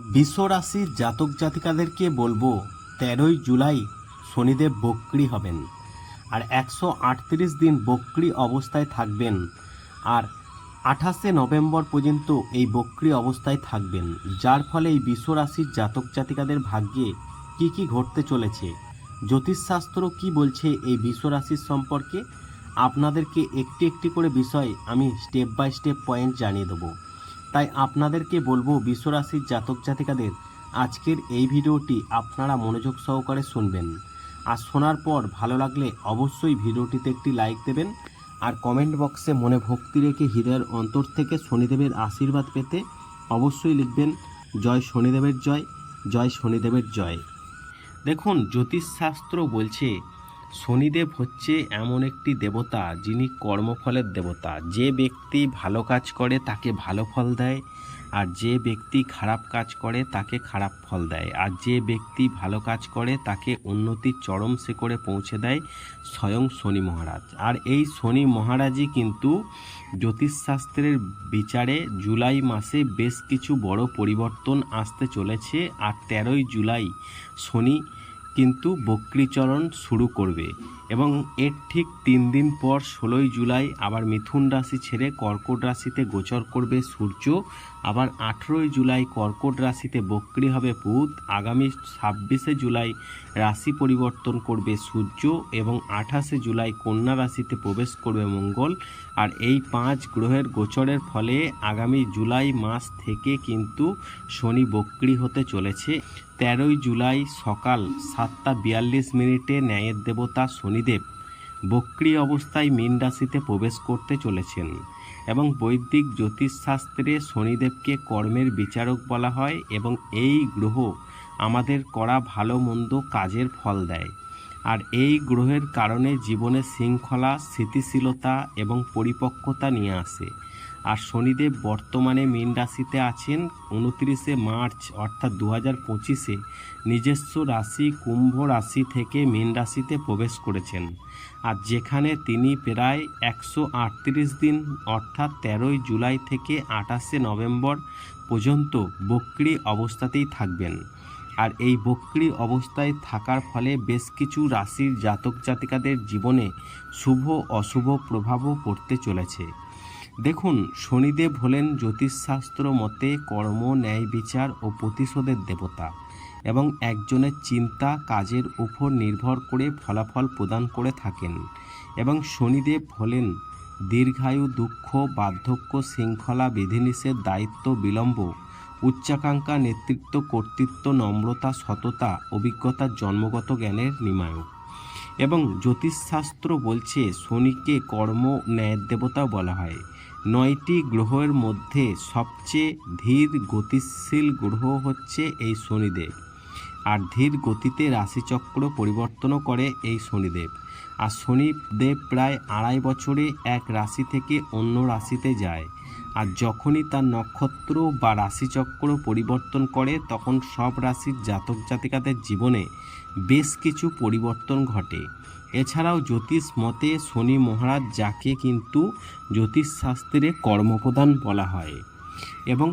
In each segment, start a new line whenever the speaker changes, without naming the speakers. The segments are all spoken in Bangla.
বিশ্বরাশির জাতক জাতিকাদেরকে বলব, তেরোই জুলাই শনিদেব বক্রি হবেন আর একশো আটত্রিশ দিন বক্রি অবস্থায় থাকবেন আর আঠাশে নভেম্বর পর্যন্ত এই বক্রি অবস্থায় থাকবেন, যার ফলে এই বিশ্বরাশির জাতক জাতিকাদের ভাগ্যে কি কি ঘটতে চলেছে, জ্যোতিষশাস্ত্র কি বলছে এই বিশ্বরাশির সম্পর্কে, আপনাদেরকে একটি একটি করে বিষয় আমি স্টেপ বাই স্টেপ পয়েন্ট জানিয়ে দেবো। তাই আপনাদেরকে বলব বিশ্বরাশির জাতক জাতিকাদের, আজকের এই ভিডিওটি আপনারা মনোযোগ সহকারে শুনবেন। আর শোনার পর ভালো লাগলে অবশ্যই ভিডিওটিতে একটি লাইক দেবেন, আর কমেন্ট বক্সে মনে ভক্তি রেখে হৃদয়ের অন্তর থেকে শনিদেবের আশীর্বাদ পেতে অবশ্যই লিখবেন, জয় শনিদেবের জয় জয় শনিদেবের জয়। দেখুন, জ্যোতিষশাস্ত্র বলছে শনিদেব হচ্ছে এমন একটি দেবতা যিনি কর্মফলের দেবতা। যে ব্যক্তি ভালো কাজ করে, তাকে ভালো ফল দেয়। আর যে ব্যক্তি খারাপ কাজ করে, তাকে খারাপ ফল দেয়। আর যে ব্যক্তি ভালো কাজ করে, তাকে উন্নতির চরম শিখরে পৌঁছে দেয় স্বয়ং শনি মহারাজ। আর এই শনি মহারাজই কিন্তু জ্যোতিষশাস্ত্রের বিচারে জুলাই মাসে বেশ কিছু বড় পরিবর্তন আসতে চলেছে। আর তেরোই জুলাই শনি কিন্তু বক্রিচরণ শুরু করবে এবং এর ঠিক তিন দিন পর ষোলোই জুলাই আবার মিথুন রাশি ছেড়ে কর্কট রাশিতে গোচর করবে সূর্য আবার আঠেরোই জুলাই কর্কট রাশিতে বক্রি হবে বুধ। আগামী ছাব্বিশে জুলাই রাশি পরিবর্তন করবে সূর্য এবং আঠাশে জুলাই কন্যা রাশিতে প্রবেশ করবে মঙ্গল। আর এই পাঁচ গ্রহের গোচরের ফলে আগামী জুলাই মাস থেকে কিন্তু শনি বক্রি হতে চলেছে। তেরোই জুলাই সকাল সাতটা বিয়াল্লিশ মিনিটে ন্যায়ের দেবতা শনিদেব বক্রি অবস্থায় মীন রাশিতে প্রবেশ করতে চলেছেন। এবং বৈদিক জ্যোতিষশাস্ত্রে শনিদেবকে কর্মের বিচারক বলা হয় এবং এই গ্রহ আমাদের করা ভালো মন্দ কাজের ফল দেয়। আর এই গ্রহের কারণে জীবনে শৃঙ্খলা, স্থিতিশীলতা এবং পরিপক্কতা নিয়ে আসে। আর শনিদেব বর্তমানে মীন রাশিতে আছেন, উনত্রিশে মার্চ অর্থাৎ দু হাজার পঁচিশে নিজস্ব রাশি কুম্ভ রাশি থেকে মীন রাশিতে প্রবেশ করেছেন। আর যেখানে তিনি প্রায় একশো আটত্রিশ দিন, অর্থাৎ তেরোই জুলাই থেকে আঠাশে নভেম্বর পর্যন্ত বক্রি অবস্থাতেই থাকবেন। আর এই বক্রি অবস্থায় থাকার ফলে বেশ কিছু রাশির জাতক জাতিকাদের জীবনে শুভ অশুভ প্রভাবও পড়তে চলেছে। দেখুন, শনিদেব হলেন জ্যোতিষশাস্ত্র মতে কর্ম, ন্যায় বিচার ও প্রতিশোধের দেবতা। এবং একজনের চিন্তা কাজের উপর নির্ভর করে ফলাফল প্রদান করে থাকেন এবং শনিদেব হলেন দীর্ঘায়ু, দুঃখ, বার্ধক্য, শৃঙ্খলা, বিধিনিষেধ, দায়িত্ব, বিলম্ব, উচ্চাকাঙ্ক্ষা, নেতৃত্ব, কর্তৃত্ব, নম্রতা, সততা অভিজ্ঞতার জন্মগত জ্ঞানের নিমায়ক। এবং জ্যোতিষশাস্ত্র বলছে, শনিকে কর্ম ন্যায়ের দেবতাও বলা হয়। নয়টি গ্রহের মধ্যে সবচেয়ে ধীর, গতিশীল গ্রহ হচ্ছে এই শনিদেব। আর ধীর গতিতে রাশিচক্র পরিবর্তনও করে এই শনিদেব। আর শনিদেব প্রায় আড়াই বছরে এক রাশি থেকে অন্য রাশিতে যায়। আর যখনই তার নক্ষত্র বা রাশিচক্র পরিবর্তন করে, তখন সব রাশির জাতক জাতিকাদের জীবনে বেশ কিছু পরিবর্তন ঘটে। এছাড়াও জ্যোতিষ মতে শনি মহারাজ যাকে কিন্তু জ্যোতিষশাস্ত্রে কর্মপ্রদান বলা হয় এবং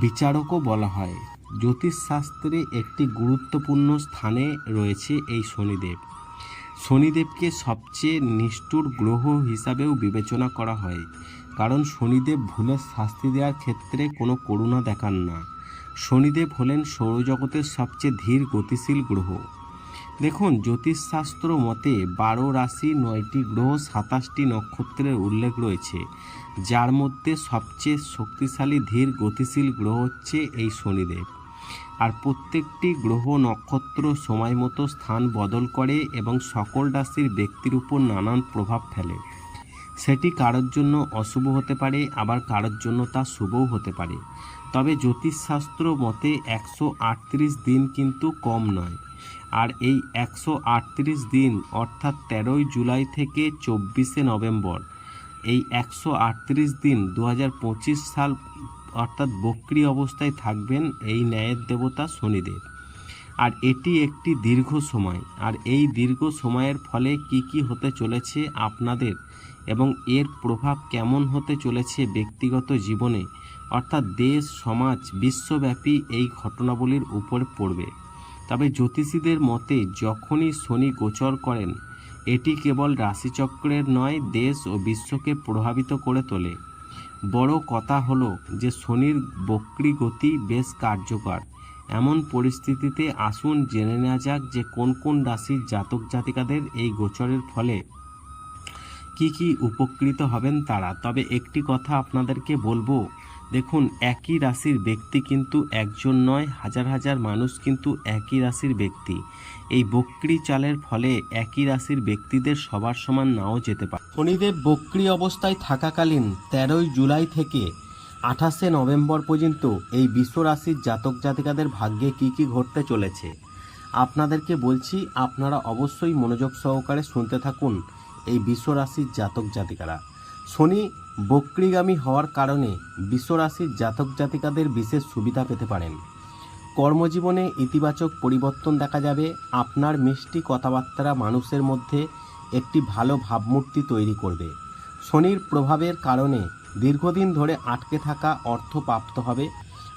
বিচারকও বলা হয়। জ্যোতিষশাস্ত্রে একটি গুরুত্বপূর্ণ স্থানে রয়েছে এই শনিদেব। শনিদেবকে সবচেয়ে নিষ্ঠুর গ্রহ হিসাবেও বিবেচনা করা হয়, কারণ শনিদেব ভুলের শাস্তি দেওয়ার ক্ষেত্রে কোনো করুণা দেখান না। শনিদেব হলেন সৌরজগতের সবচেয়ে ধীর গতিশীল গ্রহ। দেখুন, জ্যোতিষশাস্ত্র মতে বারো রাশি নয়টি গ্রহ সাতাশটি নক্ষত্রের উল্লেখ রয়েছে, যার মধ্যে সবচেয়ে শক্তিশালী ধীর গতিশীল গ্রহ হচ্ছে এই শনিদেব। আর প্রত্যেকটি গ্রহ নক্ষত্র সময় মতো স্থান বদল করে এবং সকল রাশির ব্যক্তির উপর নানান প্রভাব ফেলে। সেটি কারোর জন্য অশুভ হতে পারে, আবার কারোর জন্য তা শুভও হতে পারে। তবে জ্যোতিষশাস্ত্র মতে একশো আটত্রিশ দিন কিন্তু কম নয়। আর এই একশো আটত্রিশ দিন, অর্থাৎ তেরোই জুলাই থেকে চব্বিশে নভেম্বর, এই একশো আটত্রিশ দিন দু হাজার পঁচিশ সাল অর্থাৎ বক্রি অবস্থায় থাকবেন এই ন্যায়ের দেবতা শনিদেব। আর এটি একটি দীর্ঘ সময়। আর এই দীর্ঘ সময়ের ফলে কি কি হতে চলেছে আপনাদের এবং এর প্রভাব কেমন হতে চলেছে ব্যক্তিগত জীবনে? অর্থাৎ দেশ, সমাজ, বিশ্বব্যাপী এই ঘটনাবলীর উপর পড়বে। তবে জ্যোতিষীদের মতে, যখনই শনি গোচর করেন, এটি কেবল রাশিচক্রের নয়, দেশ ও বিশ্বকে প্রভাবিত করে তোলে। বড় কথা হলো যে শনির বক্রি গতি বেশ কার্যকর। এমন পরিস্থিতিতে আসুন জেনে নেওয়া যাক যে কোন কোন রাশির জাতক জাতিকাদের এই গোচরের ফলে কি কি উপকৃত হবেন তারা। তবে একটি কথা আপনাদেরকে বলব দেখুন, একই রাশির ব্যক্তি কিন্তু একজন নয়, হাজার হাজার মানুষ কিন্তু একই রাশির ব্যক্তি। এই বক্রি চালের ফলে একই রাশির ব্যক্তিদের সবার সমান নাও যেতে পারে। শনিদেব বক্রি অবস্থায় থাকাকালীন তেরোই জুলাই থেকে আঠাশে নভেম্বর পর্যন্ত এই বিশ্ব রাশির জাতক জাতিকাদের ভাগ্যে কি কি ঘটতে চলেছে, আপনাদেরকে বলছি, আপনারা অবশ্যই মনোযোগ সহকারে শুনতে থাকুন এই বিশ্ব রাশির জাতক জাতিকারা। শনি বক্রিগামী হওয়ার কারণে বিশ্বরাশির জাতক জাতিকাদের বিশেষ সুবিধা পেতে পারেন। কর্মজীবনে ইতিবাচক পরিবর্তন দেখা যাবে। আপনার মিষ্টি কথাবার্তা মানুষের মধ্যে একটি ভালো ভাবমূর্তি তৈরি করবে। শনির প্রভাবের কারণে দীর্ঘদিন ধরে আটকে থাকা অর্থ প্রাপ্ত হবে।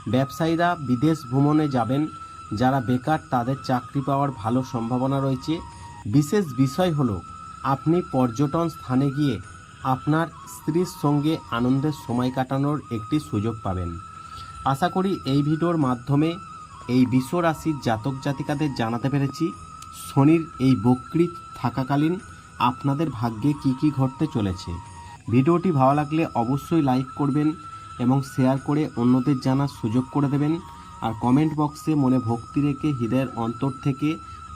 ব্যবসায়ীরা বিদেশ ভ্রমণে যাবেন। যারা বেকার, তাদের চাকরি পাওয়ার ভালো সম্ভাবনা রয়েছে। বিশেষ বিষয় হলো, আপনি পর্যটন স্থানে গিয়ে আপনার স্ত্রীর সঙ্গে আনন্দের সময় কাটানোর একটি সুযোগ পাবেন। আশা করি এই ভিডিওর মাধ্যমে এই বিশ্ব রাশির জাতক জাতিকাদের জানাতে পেরেছি, শনির এই বক্রি থাকাকালীন আপনাদের ভাগ্যে কি কি ঘটতে চলেছে। ভিডিওটি ভালো লাগলে অবশ্যই লাইক করবেন এবং শেয়ার করে অন্যদের জানার সুযোগ করে দেবেন। আর কমেন্ট বক্সে মনে ভক্তি রেখে হৃদয়ের অন্তর থেকে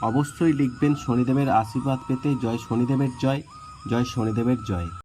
অবশ্যই লিখবেন শনিদেবের আশীর্বাদ পেতে। জয় শনিদেবের জয় জয় শনিদেবের জয়।